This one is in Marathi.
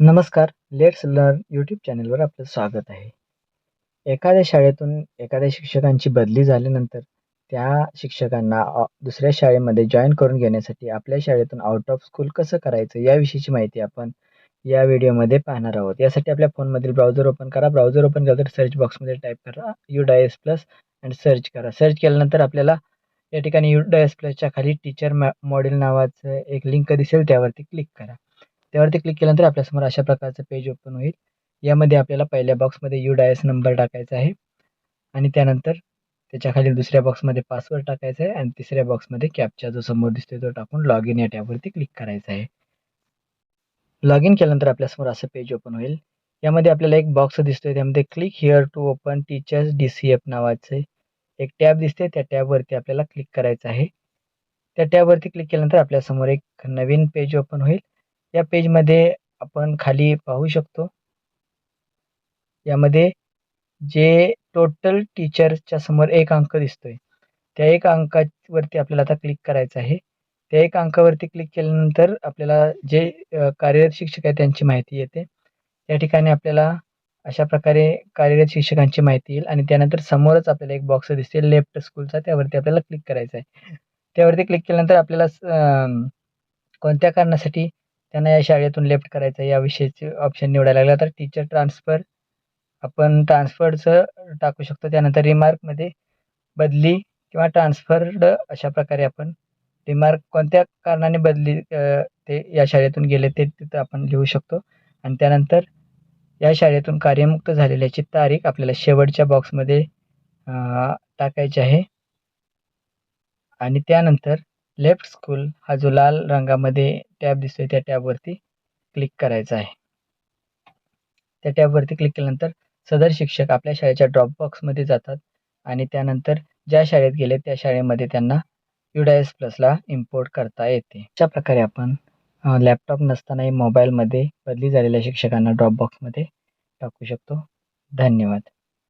नमस्कार लेट्स लर्न यूट्यूब चॅनलवर आपलं स्वागत आहे. एखाद्या शाळेतून एखाद्या शिक्षकांची बदली झाल्यानंतर त्या शिक्षकांना दुसऱ्या शाळेमध्ये जॉईन करून घेण्यासाठी आपल्या शाळेतून आउट ऑफ स्कूल कसं करायचं याविषयीची माहिती आपण या व्हिडिओमध्ये पाहणार आहोत. यासाठी आपल्या फोनमधील ब्राउझर ओपन करा. ब्राउझर ओपन केलं तर सर्च बॉक्समध्ये टाईप करा U DISE plus and search करा. सर्च केल्यानंतर आपल्याला या ठिकाणी यू डायस प्लसच्या खाली टीचर मॅ मॉडेल नावाचं एक लिंक दिसेल त्यावरती क्लिक करा. त्यावरती क्लिक केल्यानंतर आपल्यासमोर अशा प्रकारचं पेज ओपन होईल. यामध्ये आपल्याला पहिल्या बॉक्समध्ये यू डायस नंबर टाकायचा आहे. आणि त्यानंतर त्याच्याखाली दुसऱ्या बॉक्समध्ये पासवर्ड टाकायचा आहे. आणि तिसऱ्या बॉक्समध्ये कॅपचा जो समोर दिसतोय तो टाकून लॉग इन या टॅबवरती क्लिक करायचा आहे. लॉग इन केल्यानंतर आपल्यासमोर असं पेज ओपन होईल. यामध्ये आपल्याला एक बॉक्स दिसतोय. त्यामध्ये click here to open teachers D C F नावाचे एक टॅब दिसते त्या टॅबवरती आपल्याला क्लिक करायचं आहे. त्या टॅबवरती क्लिक केल्यानंतर आपल्यासमोर एक नवीन पेज ओपन होईल. या पेजमध्ये आपण खाली पाहू शकतो. यामध्ये जे टोटल टीचरच्या समोर एक अंक दिसतोय. त्या एक अंकावरती आपल्याला आता क्लिक करायचं आहे. त्या एक अंकावरती क्लिक केल्यानंतर आपल्याला जे कार्यरत शिक्षक आहे त्यांची माहिती येते. त्या ठिकाणी आपल्याला अशा प्रकारे कार्यरत शिक्षकांची माहिती येईल आणि त्यानंतर समोरच आपल्याला एक बॉक्स दिसेल लेफ्ट स्कूलचा त्यावरती आपल्याला क्लिक करायचं आहे. त्यावरती क्लिक केल्यानंतर आपल्याला स- कोणत्या कारणासाठी त्यांना या शाळेतून लेफ्ट करायचं या विषयाचे ऑप्शन निवडायला लागला. तर टीचर ट्रान्सफर आपण ट्रान्सफरचं टाकू शकतो. त्यानंतर रिमार्कमध्ये बदली किंवा ट्रान्सफर्ड अशा प्रकारे आपण रिमार्क कोणत्या कारणाने बदली ते या शाळेतून गेले ते तिथं आपण लिहू शकतो. आणि त्यानंतर या शाळेतून कार्यमुक्त झालेल्याची तारीख आपल्याला शेवटच्या बॉक्समध्ये टाकायची आहे. आणि त्यानंतर लेफ्ट स्कूल हा जो लाल रंगामध्ये टॅब दिसतोय त्या टॅबवरती क्लिक करायचं आहे. त्या टॅबवरती क्लिक केल्यानंतर सदर शिक्षक आपल्या शाळेच्या ड्रॉप बॉक्समध्ये जातात आणि त्यानंतर ज्या शाळेत गेले त्या शाळेमध्ये त्यांना युडायस प्लसला इम्पोर्ट करता येते. अशा प्रकारे आपण लॅपटॉप नसतानाही मोबाईलमध्ये बदली झालेल्या शिक्षकांना ड्रॉप बॉक्समध्ये टाकू शकतो. धन्यवाद.